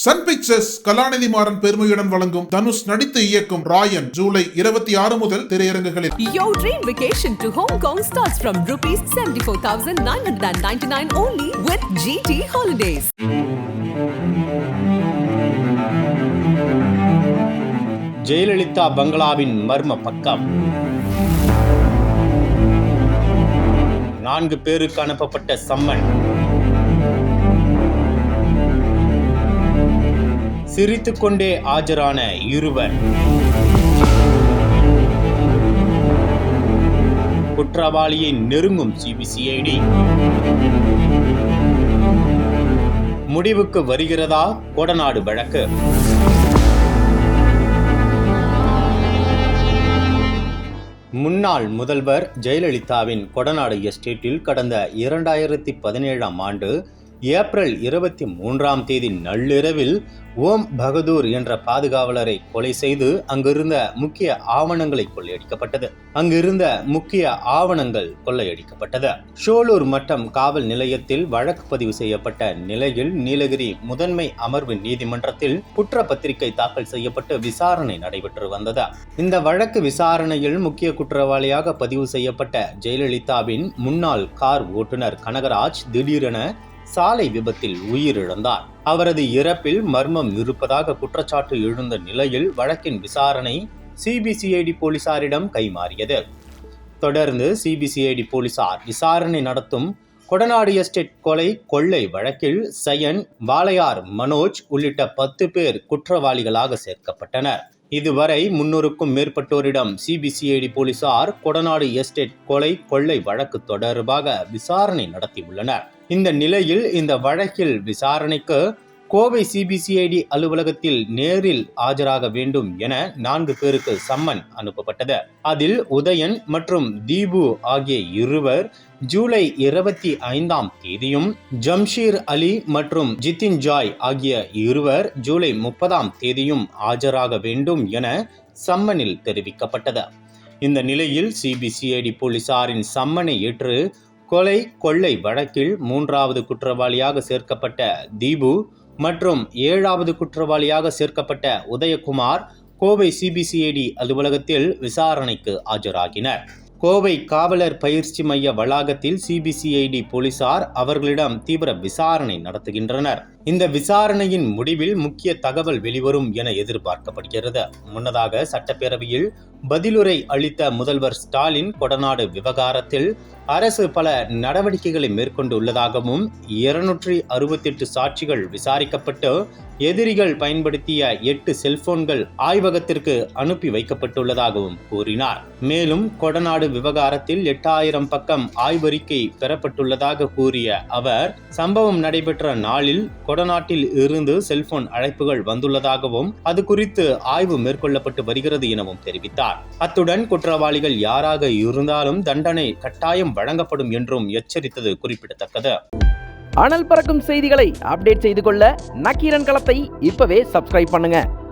Sun pictures கலாநிதி மாறன் பெருமையுடன் வழங்கும் தனுஷ் நடித்து இயக்கும் ராயன் ஜூலை இருபத்தி ஆறு முதல் திரையரங்குகளில் Your dream vacation to Hong Kong starts from rupees 74,999 only with GT Holidays. Jayalalithaa பங்களாவின் மர்ம பக்கம். நான்கு பேருக்கு அனுப்பப்பட்ட சம்மன். சிரித்துக்கொண்டே ஆஜரான இருவர். குற்றவாளியை நெருங்கும் சிபிசிஐடி முடிவுக்கு வருகிறதா? கொடநாடு வழக்கு. முன்னாள் முதல்வர் ஜெயலலிதாவின் கொடநாடு எஸ்டேட்டில் கடந்த இரண்டாயிரத்தி பதினேழாம் ஆண்டு ஏப்ரல் இருபத்தி மூன்றாம் தேதி நள்ளிரவில் ஓம் பகதூர் என்ற பாதுகாவலரை கொலை செய்து அங்கிருந்த முக்கிய ஆவணங்களை கொள்ளையடிக்கப்பட்டது. அங்கிருந்த முக்கிய ஆவணங்கள் கொள்ளையடிக்கப்பட்டது. ஷோலூர் மட்டம் காவல் நிலையத்தில் வழக்கு பதிவு செய்யப்பட்ட நிலையில் நீலகிரி முதன்மை அமர்வு நீதிமன்றத்தில் குற்றப்பத்திரிகை தாக்கல் செய்யப்பட்டு விசாரணை நடைபெற்று வந்தது. இந்த வழக்கு விசாரணையில் முக்கிய குற்றவாளியாக பதிவு செய்யப்பட்ட ஜெயலலிதாவின் முன்னாள் கார் ஓட்டுநர் கனகராஜ் திடீரென சாலை விபத்தில் உயிரிழந்தார். அவரது இறப்பில் மர்மம் இருப்பதாக குற்றச்சாட்டு எழுந்த நிலையில் வழக்கின் விசாரணை சிபிசிஐடி போலீசாரிடம் கைமாறியது. தொடர்ந்து சிபிசிஐடி போலீசார் விசாரணை நடத்தும் கொடநாடு எஸ்டேட் கொலை கொள்ளை வழக்கில் சயன் வாளையார் மனோஜ் உள்ளிட்ட பத்து பேர் குற்றவாளிகளாக சேர்க்கப்பட்டனர். இதுவரை முன்னூறுக்கும் மேற்பட்டோரிடம் சிபிசிஐடி போலீசார் கொடநாடு எஸ்டேட் கொலை கொள்ளை வழக்கு தொடர்பாக விசாரணை நடத்தியுள்ளனர். இந்த நிலையில் இந்த வழக்கில் விசாரணைக்கு கோவை சிபிசிஐடி அலுவலகத்தில் நேரில் ஆஜராக வேண்டும் என நான்கு பேருக்கு சம்மன் அனுப்பப்பட்டது. அதில் உதயன் மற்றும் தீபு ஆகிய இருவர் ஜூலை இருபத்தி ஐந்தாம் தேதியும் ஜம்ஷீர் அலி மற்றும் ஜித்தின் ஜாய் ஆகிய இருவர் ஜூலை முப்பதாம் தேதியும் ஆஜராக வேண்டும் என சம்மனில் தெரிவிக்கப்பட்டது. இந்த நிலையில் சிபிசிஐடி போலீசாரின் சம்மனை ஏற்று கொலை கொள்ளை வழக்கில் மூன்றாவது குற்றவாளியாக சேர்க்கப்பட்ட தீபு மற்றும் ஏழாவது குற்றவாளியாக சேர்க்கப்பட்ட உதயகுமார் கோவை சிபிசிஐடி அலுவலகத்தில் விசாரணைக்கு ஆஜராகினர். கோவை காவலர் பயிற்சி மைய வளாகத்தில் சிபிசிஐடி போலீசார் அவர்களிடம் தீவிர விசாரணை நடத்துகின்றனர். இந்த விசாரணையின் முடிவில் முக்கிய தகவல் வெளிவரும் என எதிர்பார்க்கப்படுகிறது. முன்னதாக சட்டப்பேரவையில் பதிலுரை அளித்த முதல்வர் ஸ்டாலின் கொடநாடு விவகாரத்தில் அரசு பல நடவடிக்கைகளை மேற்கொண்டுள்ளதாகவும் இருநூற்றி அறுபத்தெட்டு சாட்சிகள் விசாரிக்கப்பட்டு எதிரிகள் பயன்படுத்திய எட்டு செல்போன்கள் ஆய்வகத்திற்கு அனுப்பி வைக்கப்பட்டுள்ளதாகவும் கூறினார். மேலும் கொடநாடு விவகாரத்தில் எட்டாயிரம் பக்கம் ஆய்வறிக்கை பெறப்பட்டுள்ளதாக கூறிய அவர் சம்பவம் நடைபெற்ற நாளில் கொடநாட்டில் இருந்து செல்போன் அழைப்புகள் வந்துள்ளதாகவும் அது குறித்து ஆய்வு மேற்கொள்ளப்பட்டு வருகிறது எனவும் தெரிவித்தார். அத்துடன் குற்றவாளிகள் யாராக இருந்தாலும் தண்டனை கட்டாயம் வழங்கப்படும் என்றும் எச்சரித்தது குறிப்பிடத்தக்கது. அனல் பறக்கும் செய்திகளை அப்டேட் செய்து கொள்ள நக்கீரன் களத்தை இப்பவே சப்ஸ்கிரைப் பண்ணுங்க.